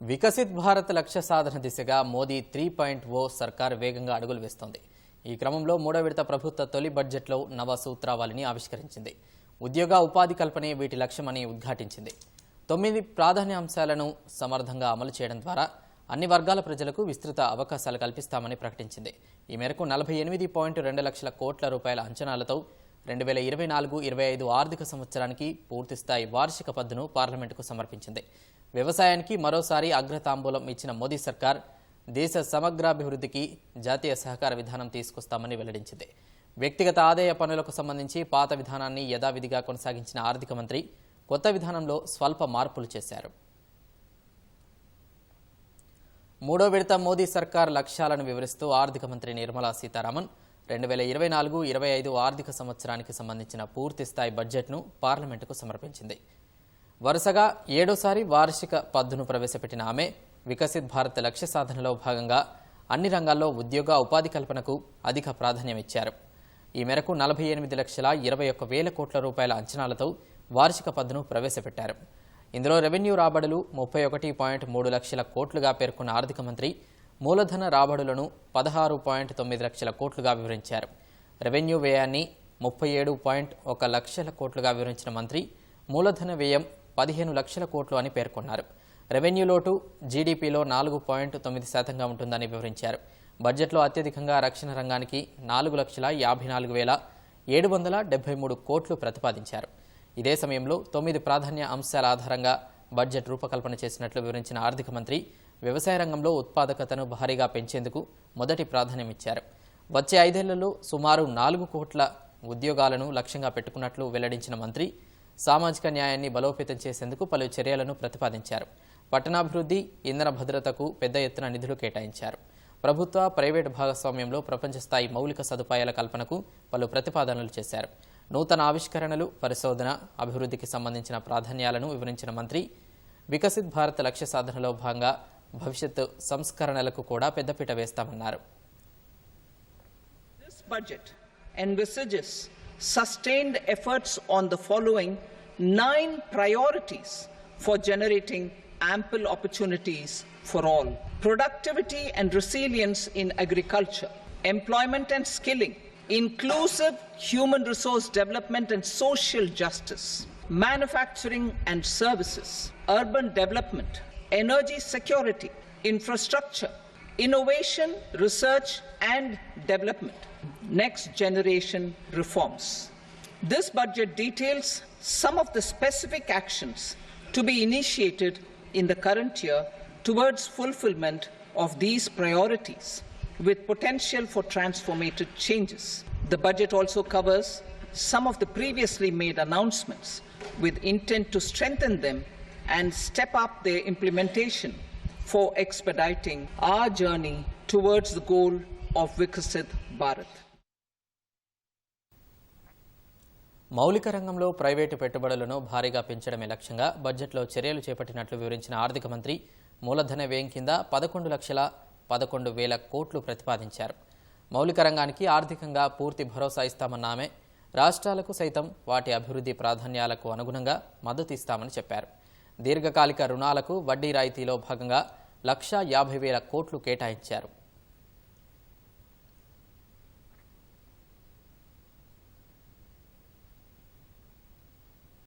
వికసిత్ భారత్ లక్ష్య సాధన దిశగా Modi three point ఓ సర్కార్ వేగంగా అడుగులు వేస్తోంది. ఈ క్రమంలో మూడో విడత ప్రభుత్వ తొలి బడ్జెట్లో నవ సూత్రావళిని ఆవిష్కరించింది. ఉద్యోగ ఉపాధి కల్పనే వీటి లక్ష్యమని ఉద్ఘాటించింది. తొమ్మిది ప్రాధాన్యాంశాలను సమర్థంగా అమలు చేయడం ద్వారా అన్ని వర్గాల ప్రజలకు విస్తృత అవకాశాలు కల్పిస్తామని ప్రకటించింది. ఈ మేరకు నలభై ఎనిమిది పాయింట్ రెండు లక్షల కోట్ల రూపాయల అంచనాలతో రెండు వేల ఇరవై నాలుగు ఇరవై ఐదు ఆర్థిక సంవత్సరానికి పూర్తిస్థాయి వార్షిక పద్దును పార్లమెంటుకు సమర్పించింది. వ్యవసాయానికి మరోసారి అగ్రతాంబూలం ఇచ్చిన మోదీ సర్కార్ దేశ సమగ్రాభివృద్ధికి జాతీయ సహకార విధానం తీసుకొస్తామని వెల్లడించింది. వ్యక్తిగత ఆదాయ పన్నులకు సంబంధించి పాత విధానాన్ని యథావిధిగా కొనసాగించిన ఆర్థిక మంత్రి కొత్త విధానంలో స్వల్ప మార్పులు చేశారు. మూడో విడత మోదీ సర్కార్ లక్ష్యాలను వివరిస్తూ ఆర్థిక మంత్రి నిర్మలా సీతారామన్ రెండు వేల ఇరవై నాలుగు ఇరవై ఐదు ఆర్థిక సంవత్సరానికి సంబంధించిన పూర్తిస్థాయి బడ్జెట్ను పార్లమెంటుకు సమర్పించింది. వరుసగా ఏడోసారి వార్షిక పద్దును ప్రవేశపెట్టిన ఆమె వికసిత్ భారత్ లక్ష్య సాధనలో భాగంగా అన్ని రంగాల్లో ఉద్యోగ ఉపాధి కల్పనకు అధిక ప్రాధాన్యమిచ్చారు. ఈ మేరకు నలభై ఎనిమిది లక్షల ఇరవై ఒక్క వేల కోట్ల రూపాయల అంచనాలతో వార్షిక పద్దును ప్రవేశపెట్టారు. ఇందులో రెవెన్యూ రాబడులు ముప్పై ఒకటి పాయింట్ మూడు లక్షల కోట్లుగా పేర్కొన్న ఆర్థిక మంత్రి మూలధన రాబడులను పదహారు పాయింట్ తొమ్మిది లక్షల కోట్లుగా వివరించారు. రెవెన్యూ వ్యయాన్ని ముప్పై ఏడు పాయింట్ ఒక లక్షల కోట్లుగా వివరించిన మంత్రి మూలధన వ్యయం పదిహేను లక్షల కోట్లు అని పేర్కొన్నారు. రెవెన్యూ లోటు జీడీపీలో నాలుగు పాయింట్ తొమ్మిది శాతంగా ఉంటుందని వివరించారు. బడ్జెట్లో అత్యధికంగా రక్షణ రంగానికి నాలుగు లక్షల యాభై నాలుగు వేల ఏడు వందల డెబ్బై మూడు కోట్లు ప్రతిపాదించారు. ఇదే సమయంలో తొమ్మిది ప్రాధాన్య అంశాల ఆధారంగా బడ్జెట్ రూపకల్పన చేసినట్లు వివరించిన ఆర్థిక మంత్రి వ్యవసాయ రంగంలో ఉత్పాదకతను భారీగా పెంచేందుకు మొదటి ప్రాధాన్యమిచ్చారు. వచ్చే ఐదేళ్ళలో సుమారు నాలుగు కోట్ల ఉద్యోగాలను లక్ష్యంగా పెట్టుకున్నట్లు వెల్లడించిన మంత్రి సామాజిక న్యాయాన్ని బలోపేతం చేసేందుకు పలు చర్యలను ప్రతిపాదించారు. పట్టణాభివృద్ధి ఇంధన భద్రతకు పెద్ద ఎత్తున నిధులు కేటాయించారు. ప్రభుత్వ ప్రైవేటు భాగస్వామ్యంలో ప్రపంచ స్థాయి మౌలిక సదుపాయాల కల్పనకు పలు ప్రతిపాదనలు చేశారు. నూతన ఆవిష్కరణలు పరిశోధన అభివృద్ధికి సంబంధించిన ప్రాధాన్యాలను వివరించిన మంత్రి వికసిత్ భారత్ లక్ష్య సాధనలో భాగంగా భవిష్యత్తు సంస్కరణలకు కూడా పెద్దపీట వేస్తామన్నారు. Sustained efforts on the following nine priorities for generating ample opportunities for all. Productivity and resilience in agriculture, employment and skilling, inclusive human resource development and social justice, manufacturing and services, urban development, energy security, infrastructure, innovation, research, and development, next generation reforms. This budget details some of the specific actions to be initiated in the current year towards fulfillment of these priorities with potential for transformative changes. The budget also covers some of the previously made announcements with intent to strengthen them and step up their implementation for expediting our journey towards the goal of Vikasit Bharat. మౌలిక రంగంలో private పెట్టుబడులను భారీగా పెంచడమే లక్ష్యంగా బడ్జెట్లో చర్యలు చేపట్టినట్లు వివరించిన ఆర్థిక మంత్రి మూలధన వ్యయం కింద పదకొండు లక్షల పదకొండు వేల కోట్లు ప్రతిపాదించారు మౌలిక రంగానికి ఆర్థికంగా పూర్తి భరోసా ఇస్తామన్న ఆమె రాష్ట్రాలకు సైతం వాటి అభివృద్ధి ప్రాధాన్యాలకు అనుగుణంగా మద్దతు ఇస్తామని చెప్పారు దీర్ఘకాలిక రుణాలకు వడ్డీ రాయితీలో భాగంగా లక్షా యాభై వేల కోట్లు కేటాయించారు.